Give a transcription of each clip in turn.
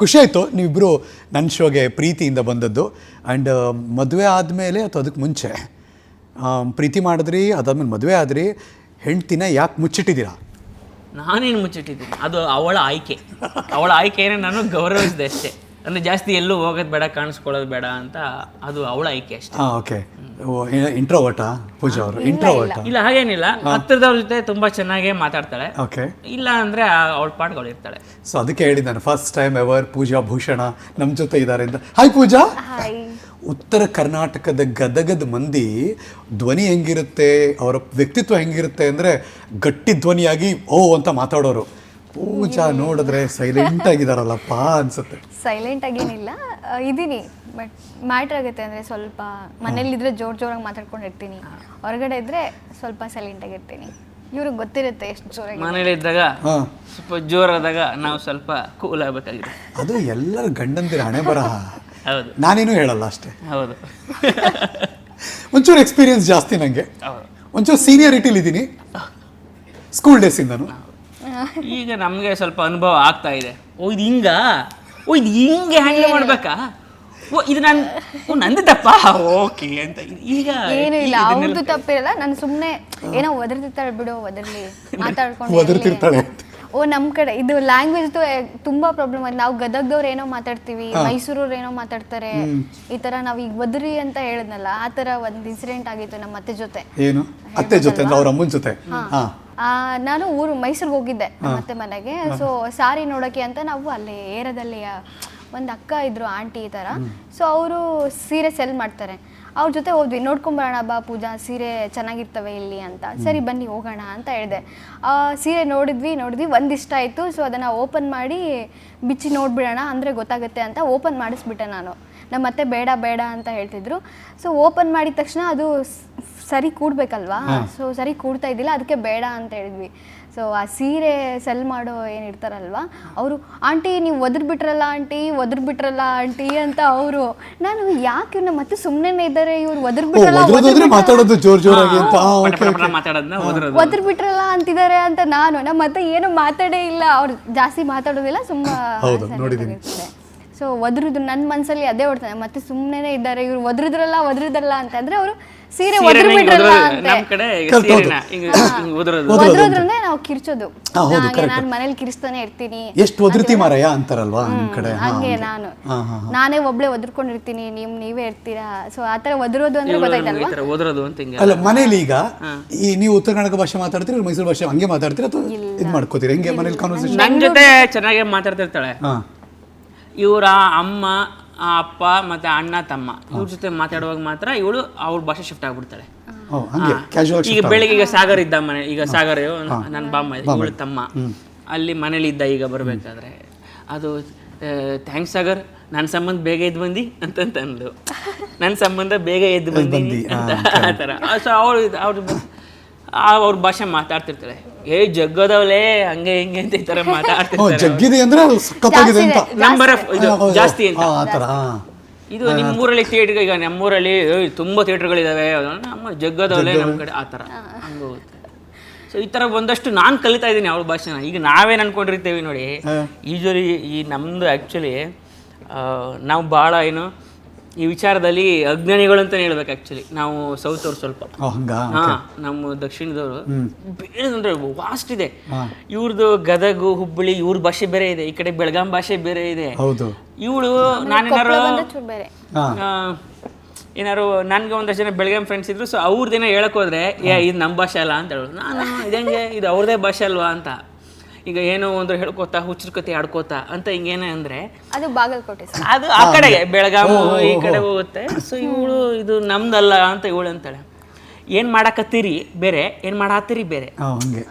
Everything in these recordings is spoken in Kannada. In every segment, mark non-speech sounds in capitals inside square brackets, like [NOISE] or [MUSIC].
ಖುಷಿ ಆಯಿತು. ನೀವಿಬ್ಬರು ನನ್ನ ಶೋಗೆ ಪ್ರೀತಿಯಿಂದ ಬಂದದ್ದು. ಆ್ಯಂಡ್ ಮದುವೆ ಆದಮೇಲೆ ಅಥವಾ ಅದಕ್ಕೆ ಮುಂಚೆ ಪ್ರೀತಿ ಮಾಡಿದ್ರಿ, ಅದಾದ್ಮೇಲೆ ಮದುವೆ ಆದ್ರಿ, ಹೆಂಡ್ತಿನ ಯಾಕೆ ಮುಚ್ಚಿಟ್ಟಿದ್ದೀರಾ? ನಾನೇನು ಮುಚ್ಚಿಟ್ಟಿದ್ದೀನಿ? ಅದು ಅವಳ ಆಯ್ಕೆ. ಅವಳ ಆಯ್ಕೆಯನ್ನು ನಾನು ಗೌರವಿಸಿದೆ ಅಷ್ಟೇ. ಅಂದರೆ ಜಾಸ್ತಿ ಎಲ್ಲೂ ಹೋಗೋದು ಬೇಡ ಕಾಣಿಸ್ಕೊಳ್ಳೋದು ಬೇಡ ಅಂತ ಅದು ಅವಳ ಆಯ್ಕೆ ಅಷ್ಟೇ. ಹಾಂ ಓಕೆ ಇಂಟ್ರೋವರ್ಟಾ ಪೂಜಾ ಅವರು? ಇಂಟ್ರೋವಟ ಇಲ್ಲ. ಹಾಗೇನಿಲ್ಲ. ಹತ್ತಿರದವ್ರ ಜೊತೆ ತುಂಬಾ ಚೆನ್ನಾಗೇ ಮಾತಾಡ್ತಾಳೆ. ಓಕೆ ಇಲ್ಲ ಅಂದ್ರೆ ಅವಳ ಪಾಟ್ಗಳು ಇರ್ತಾಳೆ. ಸೊ ಅದಕ್ಕೆ ಹೇಳಿದ್ದಾನೆ ನಾನು first time ever Pooja Bhushan ನಮ್ಮ ಜೊತೆ ಇದ್ದಾರೆ ಅಂತ. ಹಾಯ್ ಪೂಜಾ. ಹಾಯ್ ಉತ್ತರ ಕರ್ನಾಟಕದ ಗದಗದ ಮಂದಿ ಧ್ವನಿ ಹೆಂಗಿರುತ್ತೆ ಅವರ ವ್ಯಕ್ತಿತ್ವ ಹೆಂಗಿರುತ್ತೆ ಅಂದರೆ ಗಟ್ಟಿ ಧ್ವನಿಯಾಗಿ ಓ ಅಂತ ಮಾತಾಡೋರು. ಪೂಜಾ ನೋಡಿದ್ರೆ ಸೈಲೆಂಟ್ ಆಗಿದಾರಲ್ಲಪ್ಪ ಅನ್ಸುತ್ತೆ. ಸೈಲೆಂಟ್ ಆಗೇನಿಲ್ಲ. ಇದೀನಿ ಬಟ್ ಮ್ಯಾಟ್ರ್ ಆಗುತ್ತೆ ಅಂದರೆ ಸ್ವಲ್ಪ ಮನೇಲಿದ್ರೆ ಜೋರ್ ಜೋರಾಗಿ ಮಾತಾಡ್ಕೊಂಡಿರ್ತೀನಿ. ಹೊರಗಡೆ ಇದ್ರೆ ಸ್ವಲ್ಪ ಸೈಲೆಂಟ್ ಆಗಿರ್ತೀನಿ. ಇವ್ರಿಗೆ ಗೊತ್ತಿರುತ್ತೆ ಎಷ್ಟು ಜೋರಾಗಿ ಮನೇಲಿ ಇದ್ದಾಗ ಸ್ವಲ್ಪ ಜೋರಾದಾಗ ನಾವು ಸ್ವಲ್ಪ ಕೂಲ್ ಆಗಬೇಕಾಗಿದೆ. ಅದು ಎಲ್ಲರ ಗಂಡಂದಿರ ಹಣೆ ಬರಹ ಹೌದು. ನಾನೇನು ಹೇಳಲ್ಲ ಅಷ್ಟೇ. ಹೌದು. ಒಂಚೂರು ಎಕ್ಸ್ಪೀರಿಯನ್ಸ್ ಜಾಸ್ತಿ ನನಗೆ ಹೌದು. ಒಂಚೂರು ಸೀನಿಯರಿಟಿಲಿ ಇದ್ದೀನಿ ಸ್ಕೂಲ್ ಡೇಸಿಂದನು ಈಗ ನಮಗೆ ಸ್ವಲ್ಪ ಅನುಭವ ಆಗ್ತಾ ಇದೆ. ಓ ಇದು ಹಿಂಗ? ಓ ಇದು ಹಿಂಗೆ ಹ್ಯಾಂಡಲ್ ಮಾಡ್ಬೇಕಾ? ಓ ಇದು ನಾನು ಓ ನಂದು ತಪ್ಪ? ಓಕೆ ಅಂತ. ಈಗ ಏನು ಇಲ್ಲ ಅವ್ರದ್ದು ತಪ್ಪಿರಲ್ಲ ನಾನು ಸುಮ್ಮನೆ ಏನೋ ಒದರ್ತಿರ್ತಾಳೆ ಬಿಡು ಒದರ್ಲಿ ಮಾತಾಡ್ಕೊಂಡು ಒದರ್ತಿರ್ತಾಳೆ ಓ ನಮ್ಮ ಕಡೆ ಇದು ಲ್ಯಾಂಗ್ವೇಜ್ ತುಂಬಾ ಪ್ರಾಬ್ಲಮ್ ಆಯ್ತು. ನಾವು ಗದಗ್ದವ್ರು ಏನೋ ಮಾತಾಡ್ತೀವಿ ಮೈಸೂರವ್ರು ಏನೋ ಮಾತಾಡ್ತಾರೆ. ಈ ತರ ನಾವ್ ಈಗ ಒದ್ರಿ ಅಂತ ಹೇಳಿದ್ನಲ್ಲ ಆ ತರ ಒಂದ್ ಇನ್ಸಿಡೆಂಟ್ ಆಗಿತ್ತು ನಮ್ಮ ಅತ್ತೆ ಜೊತೆ. ಏನು? ಅತ್ತೆ ಜೊತೆ ಅಂದ್ರೆ ಅವ್ರ ಅಮ್ಮನ ಜೊತೆ? ಹಾ. ಆ, ನಾನು ಊರು ಮೈಸೂರಿಗೆ ಹೋಗಿದ್ದೆ ಮತ್ತೆ ಅತ್ತೆ ಮನೆಗೆ. ಸೊ ಸಾರಿ ನೋಡೋಕೆ ಅಂತ ನಾವು ಅಲ್ಲಿ ಏರದಲ್ಲಿ ಒಂದು ಅಕ್ಕ ಇದ್ರು ಆಂಟಿ ಈ ಥರ ಸೊ ಅವರು ಸೀರೆ ಸೆಲ್ ಮಾಡ್ತಾರೆ. ಅವ್ರ ಜೊತೆ ಹೋದ್ವಿ. ನೋಡ್ಕೊಂಬರೋಣ ಬಾ ಪೂಜಾ ಸೀರೆ ಚೆನ್ನಾಗಿರ್ತವೆ ಇಲ್ಲಿ ಅಂತ. ಸರಿ ಬನ್ನಿ ಹೋಗೋಣ ಅಂತ ಹೇಳಿದೆ. ಆ ಸೀರೆ ನೋಡಿದ್ವಿ ನೋಡಿದ್ವಿ. ಒಂದಿಷ್ಟ ಇಷ್ಟ ಆಯಿತು. ಸೊ ಅದನ್ನು ಓಪನ್ ಮಾಡಿ ಬಿಚ್ಚಿ ನೋಡ್ಬಿಡೋಣ. ಅಂದರೆ ಗೊತ್ತಾಗುತ್ತೆ ಅಂತ ಓಪನ್ ಮಾಡಿಸ್ಬಿಟ್ಟೆ ನಾನು. ನಮ್ಮ ಅತ್ತೆ ಬೇಡ ಬೇಡ ಅಂತ ಹೇಳ್ತಿದ್ರು. ಸೊ ಓಪನ್ ಮಾಡಿದ ತಕ್ಷಣ ಅದು ಸರಿ ಕೂಡ್ಬೇಕಲ್ವಾ? ಸೊ ಸರಿ ಕೂಡ್ತಾ ಇದ್ದಿಲ್ಲ ಅದಕ್ಕೆ ಬೇಡ ಅಂತ ಹೇಳಿದ್ವಿ. ಸೊ ಆ ಸೀರೆ ಸೆಲ್ ಮಾಡೋ ಏನು ಇರ್ತಾರಲ್ವಾ ಅವರು ಆಂಟಿ ನೀವು ಒದ್ರ ಬಿಟ್ರಲ್ಲ ಆಂಟಿ ಒದ್ರ ಬಿಟ್ರಲ್ಲ ಆಂಟಿ ಅಂತ ಅವರು. ನಾನು ಯಾಕೆ ಇವ್ನ ಮತ್ತೆ ಸುಮ್ಮನೆ ಇದ್ದಾರೆ? ಇವ್ರು ಒದ್ರ ಬಿಟ್ರಲ್ಲ ಮಾತಾಡೋದು ಜೋರ್ ಜೋರಾಗಿ ಅಂತ. ಪಟ ಓಕೆ ಪಟ ಪಟ ಮಾತಾಡೋದನ್ನ ಓದಿರೋದು ಒದ್ರ ಬಿಟ್ರಲ್ಲ ಅಂತಿದ್ದಾರೆ ಅಂತ ನಾನು ನಮ್ಮ ಮತ್ತೆ ಏನು ಮಾತಾಡೇ ಇಲ್ಲ. ಅವ್ರು ಜಾಸ್ತಿ ಮಾತಾಡೋದಿಲ್ಲ ಸುಮ್ಮನೆ ಹೌದು, ನೋಡಿದ್ದೀನಿ. ಸೊ ಒದ್ರದ್ದು ನನ್ನ ಮನಸ್ಸಲ್ಲಿ ಅದೇ ಹೊಡ್ತಾನೆ ಮತ್ತೆ ಸುಮ್ಮನೆ ಇದ್ದಾರೆ. ಇವ್ರು ಒದ್ರದ್ರಲ್ಲ ಒದ್ರದಲ್ಲ ಅಂತಂದ್ರೆ ಅವರು ಸೀರೆ ಒದ್ರ ಸೀರೆನ ಹಿಂಗ್ ಬಿಟ್ರಲ್ಲ ಒದ್ರೋದು. ಅಂತೆ. ನಮ್ ಕಡೆ ಈಗ. ಸೀರೆನ ಹಿಂಗ್ ಹಿಂಗ್ ಉದುರೋದು ನಾವು ಕಿರ್ಚೋದು. ನಾನು ಮನೇಲಿ ಕಿರಿಸ್ತಾನೆ ಇರ್ತೀನಿ. ಎಷ್ಟು ಒದರ್ತಿ ಮಾರಯ್ಯ ಅಂತಾರಲ್ವಾ ನಿಮ್ಮ ಕಡೆ? ಹಂಗೆ. ನಾನು. ನಾನೇ ಒಬ್ಳೆ ಒದ್ರಕೊಂಡಿರ್ತೀನಿ ನಿಮ್ ನೀವೇ ಇರ್ತೀರಾ? ಸೊ ಆತರ ಒದ್ರೋದು ಅಂದ್ರೆ ಗೊತ್ತಾಯ್ತಲ್ವಾ? ಈ ಥರ ಓದಿರೋದು ಅಂತ ಹಿಂಗೆ ಅಲ್ಲ ಮನೇಲಿ ಈಗ ಈ ನೀವು ಉತ್ತರ ಕನ್ನಡ ಭಾಷೆ ಮಾತಾಡ್ತೀರಾ ಮೈಸೂರು ಭಾಷೆ ಹಂಗೆ ಮಾತಾಡ್ತೀರಾ ಅಥವಾ ಇದು ಮಾಡ್ಕೋತೀರಾ? ಹೆಂಗೆ ಮನೇಲಿ ಕಾನ್ವರ್ಸೇಷನ್ ನನ್ನ ಜೊತೆ ಚೆನ್ನಾಗಿ ಮಾತಾಡ್ತಿರ್ತಾಳೆ. ಇವರ ಅಮ್ಮ ಅಪ್ಪ ಮತ್ತೆ ಅಣ್ಣ ತಮ್ಮ. ಇವ್ರ ಜೊತೆ ಮಾತಾಡುವಾಗ ಮಾತ್ರ ಇವಳು ಅವ್ರ ಭಾಷೆ ಶಿಫ್ಟ್ ಆಗ್ಬಿಡ್ತಾಳೆ. ಓ ಹಂಗೆ. ಕ್ಯಾಶುವಲ್ ಈಗ ಬೆಳಿಗ್ಗೆ ಈಗ ಸಾಗರ್ ಇದ್ದ ಮನೆ ಈಗ ಸಾಗರ್ ನನ್ನ ಬಾಮ್ಮ ಇವಳು ತಮ್ಮ. ಅಲ್ಲಿ ಮನೇಲಿ ಇದ್ದ ಈಗ ಬರ್ಬೇಕಾದ್ರೆ ಅದು ಥ್ಯಾಂಕ್ಸ್ ಸಾಗರ್ ನನ್ನ ಸಂಬಂಧ ಬೇಗ ಎದ್ದು ಬಂದಿ? ಅಂತಂತ ಅಂದ್ಲು. ನನ್ನ ಸಂಬಂಧ ಬೇಗ ಎದ್ದು ಬಂದಿ ಅಂತ. ಆ ಥರ. ಸೊ ಅವಳು ಅವ್ರ ಅವ್ರ ಭಾಷೆ ಮಾತಾಡ್ತಿರ್ತಾರೆ. ಏ ಜಗ್ಗದವಲೇ ಹಂಗೆ ಹಿಂಗೆ ಅಂತ ಈ ಥರ ಓ ಮಾತಾಡ್ತಿರ್ತಾರೆ ಜಗ್ಗಿದೆ ಅಂದ್ರೆ ಅದು ಸಖತ್ತಾಗಿದೆ ಅಂತ. ನಂಬರ್ ಆಫ್ ಇದು. ಜಾಸ್ತಿ ಅಂತ. ಆ ಥರ ಹಾಂ. ಇದು ನಿಮ್ಮೂರಲ್ಲಿ ಥಿಯೇಟರ್ ಈಗ ನಮ್ಮೂರಲ್ಲಿ ಏಯ್, ತುಂಬಾ ಥಿಯೇಟರ್ಗಳಿದಾವೆ ನಮ್ಮ ಜಗ್ಗದವಲೆ ನಮ್ಮ ಕಡೆ ಆ ತರ ಹಂಗೆ ಹೋಗುತ್ತೆ. ಸೊ ಈ ತರ ಒಂದಷ್ಟು ನಾನು ಕಲಿತಾ ಇದ್ದೀನಿ ಅವ್ರ ಭಾಷೆನ. ಈಗ ನಾವೇನ್ ಅನ್ಕೊಂಡಿರ್ತೀವಿ ನೋಡಿ ಯೂಶ್ವಲಿ ಈ ನಮ್ದು ಆ್ಯಕ್ಚುಲಿ ನಾವು ಭಾಳ ಏನು ಈ ವಿಚಾರದಲ್ಲಿ ಅಜ್ಞಾನಿಗಳು ಅಂತಾನೆ ಹೇಳ್ಬೇಕು ಆಕ್ಚುಲಿ ನಾವು ಸೌತ್ ಅವ್ರು ಸ್ವಲ್ಪ. ಹಾ ನಮ್ಮ ದಕ್ಷಿಣದವರು. ಬೇರೆ ಅಂದ್ರೆ ವಾಸ್ಟ್ ಇದೆ. ಇವ್ರದ್ದು ಗದಗು ಹುಬ್ಬಳ್ಳಿ ಇವ್ರ ಭಾಷೆ ಬೇರೆ ಇದೆ. ಈ ಕಡೆ ಬೆಳಗಾಂ ಭಾಷೆ ಬೇರೆ ಇದೆ. ಹೌದು. ಇವಳು ನಾನೇನಾರು ಏನಾರು ನನ್ಗೆ ಒಂದಷ್ಟು ಜನ ಬೆಳಗಾಂ ಫ್ರೆಂಡ್ಸ್ ಇದ್ರು ಸೊ ಅವ್ರದ್ದೇನೋ ಹೇಳಕ್ ಹೋದ್ರೆ ಏ ಇದು ನಮ್ಮ ಭಾಷೆ ಅಲ್ಲ ಅಂತ ಹೇಳೋದು ನಾನು ಇದಂಗೆ ಇದು ಅವ್ರದೇ ಭಾಷೆ ಅಲ್ವಾ? ಅಂತ. ಈಗ ಏನೋ ಒಂದು ಹೇಳ್ಕೋತಾ ಹುಚ್ಚರ ಕತೆ ಆಡ್ಕೋತಾ ಅಂತ ಹಿಂಗೇನ ಅಂದ್ರೆ ಅದು ಬಾಗಲಕೋಟೆ ಸರ್. ಅದು ಆ ಕಡೆಗೆ ಬೆಳಗಾವಿ ಈ ಕಡೆ ಹೋಗುತ್ತೆ. ಸೊ ಇವಳು ಇದು ನಮ್ದಲ್ಲ ಅಂತ ಇವಳು ಅಂತಾಳೆ. ಏನ್ ಮಾಡಾಕತ್ತೀರಿ ಬೇರೆ ಏನ್ ಮಾಡಾತ್ತೀರಿ ಬೇರೆ? ಹಂಗೆ.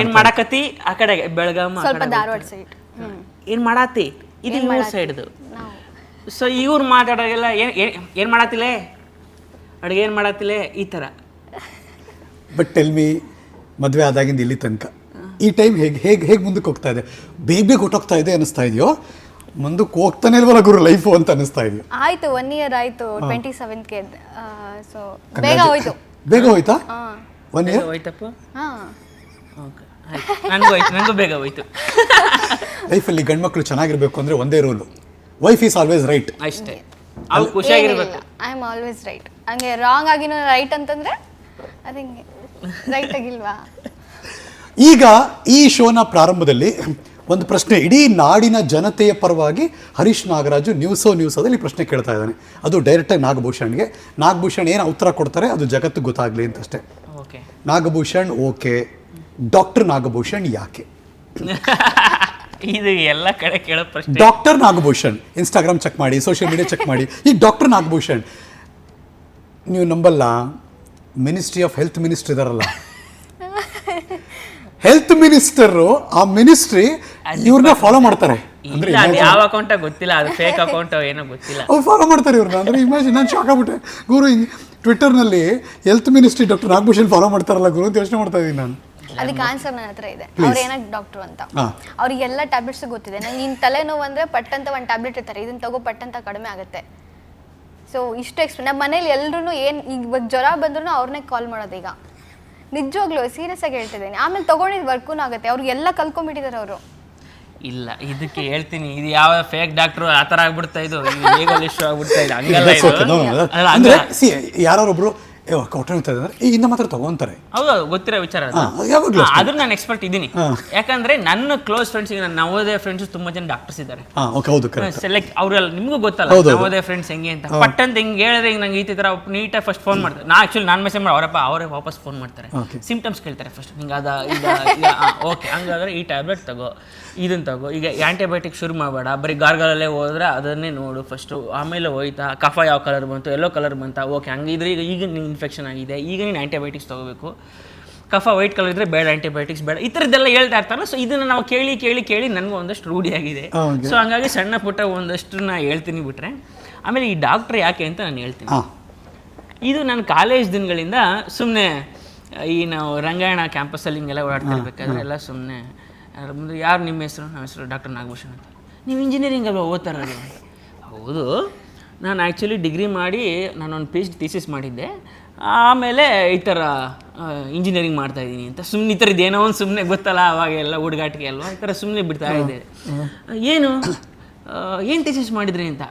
ಏನ್ ಮಾಡಾಕತ್ತಿ? ಆ ಕಡೆಗೆ ಬೆಳಗಾಂ ಆ ಸ್ವಲ್ಪ ಧಾರವಾಡ ಸೈಡ್ ಹ್ಮ್. ಏನ್ ಮಾಡಾತಿ ಇದು ಇವ್ರ ಸೈಡ್ದು ಸೊ ಇವ್ರು ಮಾತಾಡೋಗೆಲ್ಲ ಏನ್ ಏನ್- ಏನ್ ಮಾಡತ್ತಿಲೆ? ಅಡುಗೆ ಏನ್ ಮಾಡತ್ತಿಲೆ? ಈ ತರ. ಬಟ್ ಟೆಲ್ ಮಿ ಮದುವೆ ಆದಾಗಿಂದ ಇಲ್ಲಿ ತನಕ. ಈ ಟೈಮ್ ಹೇಗೆ ಹೇಗೆ ಹೇಗೆ ಮುಂದಕ್ಕೆ ಹೋಗ್ತಾ ಇದೆ? ಬೇಗ ಬೇಗ ಹೊಟ್ಟೋಗ್ತಾ ಇದೆ ಅನಿಸ್ತಾ ಇದೆಯೋ? ಮುಂದಕ್ಕೆ ಹೋಗ್ತಾನೆ ಇಲ್ವಲ್ಲ ಗುರು ಲೈಫು ಅಂತ ಅನಿಸ್ತಾ ಇದೆಯೋ? ಆಯ್ತು ಒನ್ ಇಯರ್ ಆಯ್ತು ಟ್ವೆಂಟಿ ಸೆವೆಂತ್ಗೆ ಸೊ ಬೇಗ ಹೋಯ್ತು. ಬೇಗ ಹೋಯ್ತಾ? ಹಾ. ಒನ್ ಇಯರ್ ಹೋಯ್ತಪ್ಪ? ಹಾ. ಓಕೆ ನನಗೂ ಹೋಯ್ತು ನನಗೂ ಬೇಗ ಹೋಯ್ತು. ಲೈಫಲ್ಲಿ ಗಂಡ್ಮಕ್ಳು ಚೆನ್ನಾಗಿರ್ಬೇಕು ಅಂದರೆ ಒಂದೇ rule wife is always right ಅಷ್ಟೇ. ಅವ್ರು ಖುಷಿಯಾಗಿರ್ಬೇಕು. ಐ ಆಮ್ ಆಲ್ವೇಸ್ ರೈಟ್ ಹಂಗೆ ರಾಂಗ್ ಆಗಿನೂ ರೈಟ್ ಅಂತಂದ್ರೆ ಅದು ಹಿಂಗೆ ರೈಟ್ ಆಗಿಲ್ವಾ? ಈಗ ಈ ಶೋನ ಪ್ರಾರಂಭದಲ್ಲಿ ಒಂದು ಪ್ರಶ್ನೆ ಇಡೀ ನಾಡಿನ ಜನತೆಯ ಪರವಾಗಿ ಹರೀಶ್ ನಾಗರಾಜು ನ್ಯೂಸೋ ನ್ಯೂಸೋದಲ್ಲಿ ಪ್ರಶ್ನೆ ಕೇಳ್ತಾ ಇದ್ದಾನೆ. ಅದು ಡೈರೆಕ್ಟಾಗಿ ನಾಗಭೂಷಣ್ಗೆ. ನಾಗಭೂಷಣ್ ಏನು ಉತ್ತರ ಕೊಡ್ತಾರೆ ಅದು ಜಗತ್ತು ಗೊತ್ತಾಗಲಿ ಅಂತಷ್ಟೇ. ನಾಗಭೂಷಣ್ ಓಕೆ ಡಾಕ್ಟರ್ ನಾಗಭೂಷಣ್ ಯಾಕೆ? [LAUGHS] ಇದು ಎಲ್ಲ ಕಡೆ ಕೇಳೋ ಪ್ರಶ್ನೆ. ಡಾಕ್ಟರ್ ನಾಗಭೂಷಣ್ ಇನ್ಸ್ಟಾಗ್ರಾಮ್ ಚೆಕ್ ಮಾಡಿ ಸೋಷಿಯಲ್ ಮೀಡಿಯಾ ಚೆಕ್ ಮಾಡಿ. ಈ ಡಾಕ್ಟರ್ ನಾಗಭೂಷಣ್ ನೀವು ನಂಬಲ್ಲ ಮಿನಿಸ್ಟ್ರಿ ಆಫ್ ಹೆಲ್ತ್ ಮಿನಿಸ್ಟ್ರಿ ಇದಾರಲ್ಲ ಹೆಲ್ತ್ ಮಿನಿಸ್ಟರ್ ಆ ಮಿನಿಸ್ಟ್ರಿ ಇವ್ರನ್ನ ಫಾಲೋ ಮಾಡ್ತಾರೆ. ಅಂದ್ರೆ ಇಲ್ಲ ಅದು ಯಾವ ಅಕೌಂಟ ಗೊತ್ತಿಲ್ಲ ಅದು ಫೇಕ್ ಅಕೌಂಟ್ ಏನೋ ಗೊತ್ತಿಲ್ಲ. ಅವ್ರು ಫಾಲೋ ಮಾಡ್ತಾರೆ ಇವ್ರನ್ನ. ಅಂದ್ರೆ ಇಮೇಜ್ ನಾನು ಶಾಕ್ ಆಗ್ಬಿಟ್ಟೆ. ಗುರು ಹಿಂಗೆ ಟ್ವಿಟ್ಟರ್ನಲ್ಲಿ health ministry doctor Nagabhushan follow ಮಾಡ್ತಾರಲ್ಲ ಗುರು ಅಂತ ಯೋಚನೆ ಮಾಡ್ತಾ ಇದ್ದೀನಿ ನಾನು. ಅದಕ್ಕೆ ಆನ್ಸರ್ ನನ್ನ ಹತ್ರ ಇದೆ. ಅವ್ರು ಏನಕ್ಕೆ ಡಾಕ್ಟ್ರು ಅಂತ. ಹಾ. ಅವ್ರಿಗೆಲ್ಲ ಟ್ಯಾಬ್ಲೆಟ್ಸ್ ಗೊತ್ತಿದೆ. ನಂಗೆ ಇನ್ನು ತಲೆನೋವು ಅಂದ್ರೆ ಪಟ್ಟಂತ ಒಂದು ಟ್ಯಾಬ್ಲೆಟ್ ಇರ್ತಾರೆ. ಇದನ್ನ ತಗೋ ಪಟ್ಟಂತ ಕಡಿಮೆ ಆಗುತ್ತೆ. ಸೊ ಇಷ್ಟು ಎಕ್ಸ್ಪ್ಲೇನ್ ನಮ್ಮ ಮನೇಲಿ ಎಲ್ಲರೂ ಏನು ಈಗ ಜ್ವರ ಬಂದ್ರೂ ಅವ್ರನ್ನೇ ಕಾಲ್ ಮಾಡೋದು ಈಗ. ನಿಜವಾಗ್ಲೂ ಸೀರಿಯಸ್ ಆಗಿ ಹೇಳ್ತಿದ್ದೀನಿ. ಆಮೇಲೆ ತಗೊಂಡಿದ್ ವರ್ಕೂ ಆಗುತ್ತೆ. ಅವ್ರಿಗೆಲ್ಲ ಕಲ್ಕೊಂಡ್ಬಿಟ್ಟಿದ್ದಾರೆ ಅವರು. ಇಲ್ಲ ಇದಕ್ಕೆ ಹೇಳ್ತೀನಿ. ಇದು ಯಾವ ಫೇಕ್ ಡಾಕ್ಟ್ರು ಆ ತರ ಆಗ್ಬಿಡ್ತಾ ಇದು. ಲೀಗಲ್ ಇಶ್ಯೂ ಆಗ್ಬಿಡ್ತಾ ಇದೆ. ಹಂಗಲ್ಲ ಇದು. ಅಲ್ಲ, ಅಂದ್ರೆ ಯಾರೊಬ್ರು ಕೊಟ್ಟರೆ ಇಂದ ಮಾತ್ರ ತಗೊಂತಾರೆ ಹೌದು ಗೊತ್ತಿರೋ ವಿಚಾರ ಅದು. ಹಾ, ಅದು ಯಾವಾಗ್ಲೂ ಹಾ, ಅದ್ರ ನಾನು ಎಕ್ಸ್ಪರ್ಟ್ ಇದ್ದೀನಿ. ಯಾಕಂದ್ರೆ ನನ್ನ ಕ್ಲೋಸ್ ಫ್ರೆಂಡ್ಸ್ ಈಗ ನನ್ನ ನವೋದಯ ಫ್ರೆಂಡ್ಸ್ ತುಂಬಾ ಜನ ಡಾಕ್ಟರ್ಸ್ ಇದ್ದಾರೆ. ಹಾಂ ಓಕೆ ಹೌದು ಕರೆಕ್ಟ್ ಸೆಲೆಕ್ಟ್ ಅವರೆಲ್ಲ ನಿಮಗೂ ಗೊತ್ತಲ್ಲ ಹೌದು, ಹೌದು. ನವೋದಯ ಫ್ರೆಂಡ್ಸ್ ಹೆಂಗೆ ಅಂತ. ಪಟ್ ಅಂತ ಹಿಂಗೆ ಹೇಳಿದ್ರೆ ಈಗ ನಂಗೆ ಈ ಥರ ನೀಟಾಗಿ ಫಸ್ಟ್ ಫೋನ್ ಮಾಡ್ತಾರೆ. ನಾ ಆಕ್ಚುಲಿ ನಾನು ಮೆಸೇಜ್ ಮಾಡಿ ಅವರಪ್ಪ ಅವರೇ ವಾಪಸ್ ಫೋನ್ ಮಾಡ್ತಾರೆ. Okay. ಸಿಂಪ್ಟಮ್ಸ್ ಕೇಳ್ತಾರೆ ಫಸ್ಟ್ ಹಿಂಗೆ ಅದ ಇದ ಓಕೆ [LAUGHS] ಹಂಗಾದ್ರೆ ಈ ಟ್ಯಾಬ್ಲೆಟ್ ತಗೋ ಇದನ್ನ ತಗೋ. ಈಗ ಆಂಟಿಬಯೋಟಿಕ್ ಶುರು ಮಾಡಬೇಡ. ಬರೀ ಗಾರ್ಗಲಲ್ಲೇ ಹೋದ್ರೆ ಅದನ್ನೇ ನೋಡು ಫಸ್ಟು ಆಮೇಲೆ ಹೋಯ್ತಾ ಕಫ ಯಾವ ಕಲರ್ ಬಂತು ಎಲ್ಲೋ ಕಲರ್ ಬಂತಾ? ಓಕೆ ಹಂಗಿದ್ರೆ ಈಗ ಈಗ ಇನ್ಫೆಕ್ಷನ್ ಆಗಿದೆ. ಈಗ ನೀನು ಆ್ಯಂಟಿಬಯೋಟಿಕ್ಸ್ ತಗೋಬೇಕು. ಕಫ ವೈಟ್ ಕಲರ್ ಇದ್ರೆ ಬೇಡ ಆಂಟಿಬಯೋಟಿಕ್ಸ್ ಬೇಡ. ಈ ಥರದ್ದೆಲ್ಲ ಹೇಳ್ತಾ ಇರ್ತಾರೆ ಸೊ ಇದನ್ನು ನಾವು ಕೇಳಿ ಕೇಳಿ ಕೇಳಿ ನನಗೂ ಒಂದಷ್ಟು ರೂಢಿಯಾಗಿದೆ. ಸೊ ಹಂಗಾಗಿ ಸಣ್ಣ ಪುಟ್ಟ ಒಂದಷ್ಟು ನಾ ಹೇಳ್ತೀನಿ ಬಿಟ್ರೆ ಆಮೇಲೆ ಈ ಡಾಕ್ಟ್ರ್ ಯಾಕೆ ಅಂತ ನಾನು ಹೇಳ್ತೀನಿ. ಇದು ನನ್ನ ಕಾಲೇಜ್ ದಿನಗಳಿಂದ ಸುಮ್ಮನೆ ಈ ನಾವು ರಂಗಾಯಣ ಕ್ಯಾಂಪಸ್ಸಲ್ಲಿ ಹಿಂಗೆಲ್ಲ ಓಡಾಡ್ತಿರ್ಬೇಕಾದ್ರೆ ಎಲ್ಲ ಸುಮ್ಮನೆ ಮುಂದೆ ಯಾರು ನಿಮ್ಮ ಹೆಸರು? ನಮ್ಮ ಹೆಸರು ಡಾಕ್ಟರ್ ನಾಗಭೂಷಣ್ ಅಂತ. ನೀವು ಇಂಜಿನಿಯರಿಂಗ್ ಅಲ್ವಾ ಓದ್ತಾರ ಹೌದು. ನಾನು ಆ್ಯಕ್ಚುಲಿ ಡಿಗ್ರಿ ಮಾಡಿ ನಾನೊಂದು ಪಿ ಎಚ್ ಡಿ ಥೀಸಿಸ್ ಮಾಡಿದ್ದೆ. ಆಮೇಲೆ ಈ ಥರ ಇಂಜಿನಿಯರಿಂಗ್ ಮಾಡ್ತಾ ಇದ್ದೀನಿ ಅಂತ. ಸುಮ್ಮನೆ ಈ ಥರದ್ದು ಏನೋ ಒಂದು ಸುಮ್ಮನೆ ಗೊತ್ತಲ್ಲ ಅವಾಗೆಲ್ಲ ಹುಡುಗಾಟಿಗೆ ಅಲ್ವಾ? ಈ ಥರ ಸುಮ್ಮನೆ ಬಿಡ್ತಾ ಇದ್ದೆ ಏನು? ಏನು ಥೀಸಿಸ್ ಮಾಡಿದ್ರಿ ಅಂತ?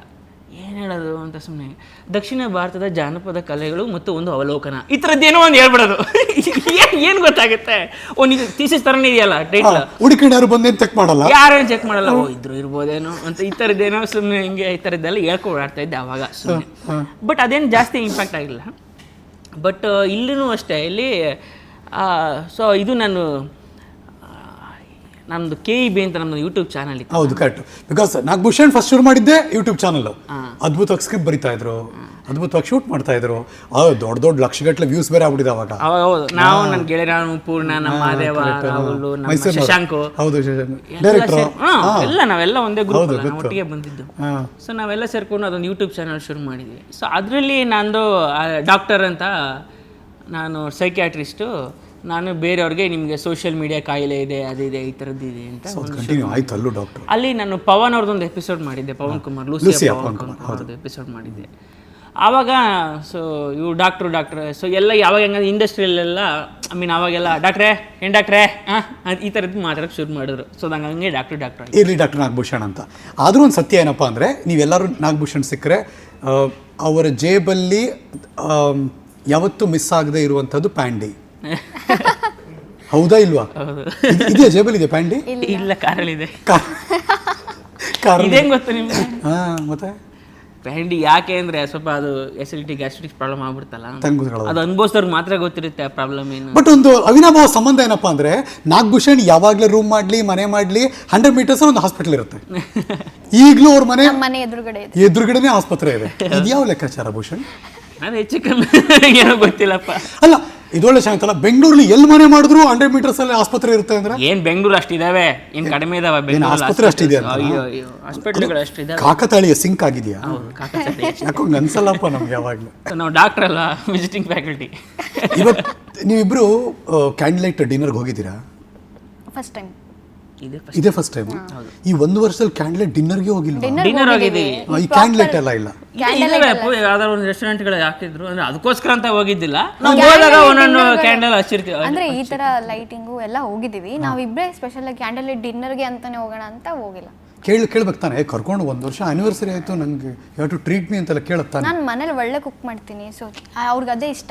ಏನು ಹೇಳೋದು ಅಂತ ಸುಮ್ಮನೆ ದಕ್ಷಿಣ ಭಾರತದ ಜಾನಪದ ಕಲೆಗಳು ಮತ್ತು ಒಂದು ಅವಲೋಕನ. ಈ ಏನೋ ಒಂದು ಹೇಳ್ಬಿಡೋದು. [LAUGHS] ಏನು ಏನು ಗೊತ್ತಾಗುತ್ತೆ? ಓ ನೀವು ಥೀಸಿಸ್ ಥರನೇ ಇದೆಯಲ್ಲ ಟೈಟ್ಲ್ ಹುಡುಕಿಣ್ಯಾರು ಬಂದೇನು ಚೆಕ್ ಮಾಡಲ್ಲ? ಯಾರೇನು ಚೆಕ್ ಮಾಡಲ್ಲ? ಓ ಇದ್ರು ಇರ್ಬೋದೇನೋ ಅಂತ ಈ ಥರದ್ದೇನೋ ಸುಮ್ಮನೆ ಹಿಂಗೆ ಈ ಥರದ್ದೆಲ್ಲ ಹೇಳ್ಕೊಂಡು ಓಡಾಡ್ತಾ ಇದ್ದೆ ಅವಾಗ ಸುಮ್ಮನೆ ಬಟ್ ಅದೇನು ಜಾಸ್ತಿ ಇಂಪ್ಯಾಕ್ಟ್ ಆಗಿಲ್ಲ. ಬಟ್ ಇಲ್ಲೂ ಅಷ್ಟೇ ಇಲ್ಲಿ ಸೊ ಇದು ನಾನು ನಮ್ಮದು ಕೆ ಇ ಬಿ ಅಂತ ನಮ್ದು ಯೂಟ್ಯೂಬ್ ಚಾನಲ್ ಇತ್ತು. ಹೌದು ಕರೆಕ್ಟ್ ಬಿಕಾಸ್ ನಾಗಭೂಷಣ್ ಫಸ್ಟ್ ಶುರು ಮಾಡಿದ್ದೆ ಯೂಟ್ಯೂಬ್ ಚಾನಲ್ ಅದ್ಭುತವಾಗಿ ಸ್ಕ್ರಿಪ್ಟ್ ಬರಿತಾ ಇದ್ರು. ಅದ್ಭುತವಾಗಿ ಶೂಟ್ ಮಾಡ್ತಾ ಇದ್ರು. ದೊಡ್ಡ ದೊಡ್ಡ ಲಕ್ಷಗಟ್ಟಲೆ ವ್ಯೂಸ್ ಬೇರೆ ಆಗ್ಬಿಟ್ಟಿದೆ ಅವಾಗ. ಹೌದು ನಾವು ನನ್ನ ಗೆಳೆಯರ ಪೂರ್ಣ ನಮ್ಮ ಮಾದೇವ ರಾಹುಲ್ ನಮ್ಮ ಶಶಾಂಕ್. ಹೌದು ಶಶಾಂಕ್. ಡೈರೆಕ್ಟರ್ ಎಲ್ಲ ನಾವೆಲ್ಲ ಒಂದೇ ಗ್ರೂಪ್ ಒಟ್ಟಿಗೆ ಬಂದಿದ್ದು. ಸೊ ನಾವೆಲ್ಲ ಸೇರ್ಕೊಂಡು ಅದೊಂದು ಯೂಟ್ಯೂಬ್ ಚಾನಲ್ ಶುರು ಮಾಡಿದ್ವಿ. ಸೊ ಅದರಲ್ಲಿ ನಂದು ಡಾಕ್ಟರ್ ಅಂತ ನಾನು ಸೈಕ್ಯಾಟ್ರಿಸ್ಟು ನಾನು ಬೇರೆಯವ್ರಿಗೆ ನಿಮಗೆ ಸೋಷಿಯಲ್ ಮೀಡಿಯಾ ಕಾಯಿಲೆ ಇದೆ ಅದಿದೆ ಈ ಥರದ್ದು ಇದೆ ಅಂತ ಒಂದು ಕಂಟಿನ್ಯೂ ಆಯ್ತು ಅಲ್ಲೂ ಡಾಕ್ಟರ್ ಅಲ್ಲಿ ನಾನು ಪವನ್ ಅವ್ರದ್ದೊಂದು ಎಪಿಸೋಡ್ ಮಾಡಿದ್ದೆ ಪವನ್ ಕುಮಾರ್ ಲೂಸಿಯಾ ಪವನ್ ಕುಮಾರ್ ಅವ್ರದ್ದು ಎಪಿಸೋಡ್ ಮಾಡಿದ್ದೆ. ಆವಾಗ ಸೊ ಇವು ಡಾಕ್ಟ್ರು ಡಾಕ್ಟ್ರ್ ಸೊ ಎಲ್ಲ ಯಾವಾಗ ಹೆಂಗಂದ್ರೆ ಇಂಡಸ್ಟ್ರಿಯಲ್ಲೆಲ್ಲ ಐ ಮೀನ್ ಅವಾಗೆಲ್ಲ ಡಾಕ್ಟ್ರೆ ಏನು ಡಾಕ್ಟ್ರೆ ಹಾಂ ಈ ಥರದ್ದು ಮಾತಾಡೋಕೆ ಶುರು ಮಾಡಿದ್ರು. ಸೊ ಹಂಗೆ ಡಾಕ್ಟ್ರು ಡಾಕ್ಟ್ರ್ ಇರಲಿ ಡಾಕ್ಟರ್ ನಾಗಭೂಷಣ್ ಅಂತ. ಆದರೂ ಒಂದು ಸತ್ಯ ಏನಪ್ಪ ಅಂದರೆ ನೀವೆಲ್ಲರೂ ನಾಗಭೂಷಣ್ ಸಿಕ್ಕರೆ ಅವರ ಜೇಬಲ್ಲಿ ಯಾವತ್ತೂ ಮಿಸ್ ಆಗದೆ ಇರುವಂಥದ್ದು ಪ್ಯಾಂಡಿ [LAUGHS] ಹೌದಾ ಇಲ್ವಾ? ಇದ್- ಇದೆಯಾ ಜೇಬಲ್ ಇದೆ ಫಂಡಿ ಇಲ್ಲ ಕಾರಲ್ಲಿದೆ. ಇದೆ ಇದೇನು ಗೊತ್ತು ನಿಮಗೆ? ಹಾಂ ಮತ್ತೆ? ಪ್ಯಾಂಡಿ ಯಾಕೆ ಅಂದರೆ ಸ್ವಲ್ಪ ಅದು ಎಸಿಡಿಟಿ ಗ್ಯಾಸ್ಟ್ರಿಕ್ ಪ್ರಾಬ್ಲಮ್ ಆಗ್ಬಿಡ್ತಲ್ಲ. ಅದು ಅನುಭವಿಸೋರ್ಗೆ ಮಾತ್ರ ಗೊತ್ತಿರುತ್ತೆ ಆ ಪ್ರಾಬ್ಲಮ್ ಏನು. ಬಟ್ ಒಂದು ಅವಿನಾಭಾವ ಸಂಬಂಧ ಏನಪ್ಪಾ ಅಂದ್ರೆ ನಾಗಭೂಷಣ್ ಯಾವಾಗಲೂ ರೂಮ್ ಮಾಡ್ಲಿ ಮನೆ ಮಾಡ್ಲಿ ಹಂಡ್ರೆಡ್ ಮೀಟರ್ಸ್ ಒಂದು ಹಾಸ್ಪಿಟಲ್ ಇರುತ್ತೆ. [LAUGHS] ಈಗಲೂ ಅವ್ರ ಮನೆ ಮನೆ ಎದುರುಗಡೆ ಇದೆ. ಎದುರುಗಡೆನೆ ಆಸ್ಪತ್ರೆ ಇದೆ. ಯಾವ ಲೆಕ್ಕಾಚಾರ ಭೂಷಣ್? ನಾನು ಹೆಚ್ಚು ಕಮ್ಮಿ. [LAUGHS] ಏನೋ ಗೊತ್ತಿಲ್ಲಪ್ಪ. ಅಲ್ಲ ಇದೊಳ್ಳೆ ಶಾಂತಲ್ಲ ಬೆಂಗಳೂರಲ್ಲಿ ಎಲ್ಲಿ ಮನೆ ಮಾಡಿದ್ರು ಹಂಡ್ರೆಡ್ ಮೀಟರ್ಸ್ ಅಲ್ಲಿ ಆಸ್ಪತ್ರೆ ಇರುತ್ತೆ ಅಂದ್ರೆ? ಏನ್ ಬೆಂಗಳೂರು ಅಷ್ಟಿದಾವೆ ಏನ್ ಕಡಿಮೆ ಇದಾವೆ ಆಸ್ಪತ್ರೆ ಅಷ್ಟಿದೆ ಅಂತ? ಅಯ್ಯೋ ಅಷ್ಟಿದಾವೆ ಕಾಕತಾಳೀಯ ಸಿಂಕ್ ಆಗಿದೆಯಾ. ಯಾಕೋ ಅನ್ಸಲ್ಲಪ್ಪ ನಮ್ಗೆ ಯಾವಾಗ್ಲೂ. ನಾವು ಡಾಕ್ಟರ್ ಅಲ್ಲ ವಿಸಿಟಿಂಗ್ ಫ್ಯಾಕಲ್ಟಿ ಇವತ್ತು ನೀವಿಬ್ರು ಕ್ಯಾಂಡ್ಲೈಟ್ ಡಿನ್ನರ್ಗೆ ಹೋಗಿದ್ದೀರಾ? ಫಸ್ಟ್ ಟೈಮ್ ಇದೆ ಫಸ್ಟ್ ಟೈಮ್ ಈ ಒಂದು ವರ್ಷದಲ್ಲಿ ಕ್ಯಾಂಡ್ಲೆಟ್ ಡಿನ್ನರ್ಗೆ ಹೋಗಿಲ್ಲ. ಡಿನ್ನರ್ ಹೋಗಿದ್ದೀವಿ ಈ ಕ್ಯಾಂಡ್ಲೆಟ್ ಎಲ್ಲ ಇಲ್ಲ. ಯಾವ್ದಾದ್ರು ಒಂದು ರೆಸ್ಟೋರೆಂಟ್ಗಳು ಹಾಕಿದ್ರು ಅಂದ್ರೆ ಅದಕ್ಕೋಸ್ಕರ ಅಂತ ಹೋಗಿದ್ದಿಲ್ಲ. ನಾವು ಹೋದಾಗ ಒಂದೊಂದು ಕ್ಯಾಂಡಲ್ ಹಚ್ಚಿರ್ತೀವಿ ಅಂದ್ರೆ ಈ ತರ ಲೈಟಿಂಗು ಎಲ್ಲ ಹೋಗಿದ್ದೀವಿ. ನಾವಿಬ್ಬರೇ ಸ್ಪೆಷಲ್ ಆಗಿ ಕ್ಯಾಂಡಲ್ ಡಿನ್ನರ್ಗೆ ಅಂತಾನೆ ಹೋಗೋಣ ಅಂತ ಹೋಗಿಲ್ಲ. ಕೇಳಿ ಕೇಳ್ಬೇಕು ತಾನೆ. ಏ, ಕರ್ಕೊಂಡು ಒಂದು ವರ್ಷ ಆನಿವರ್ಸರಿ ಆಯ್ತು ನನಗೆ ಯಾವ ಟು ಟ್ರೀಟ್ ಮೀ ಅಂತೆಲ್ಲ ಕೇಳುತ್ತಾನೆ ನಾನು ಮನೇಲಿ ಒಳ್ಳೆ ಕುಕ್ ಮಾಡ್ತೀನಿ ಸೊ ಅವ್ರಿಗೆ ಅದೇ ಇಷ್ಟ.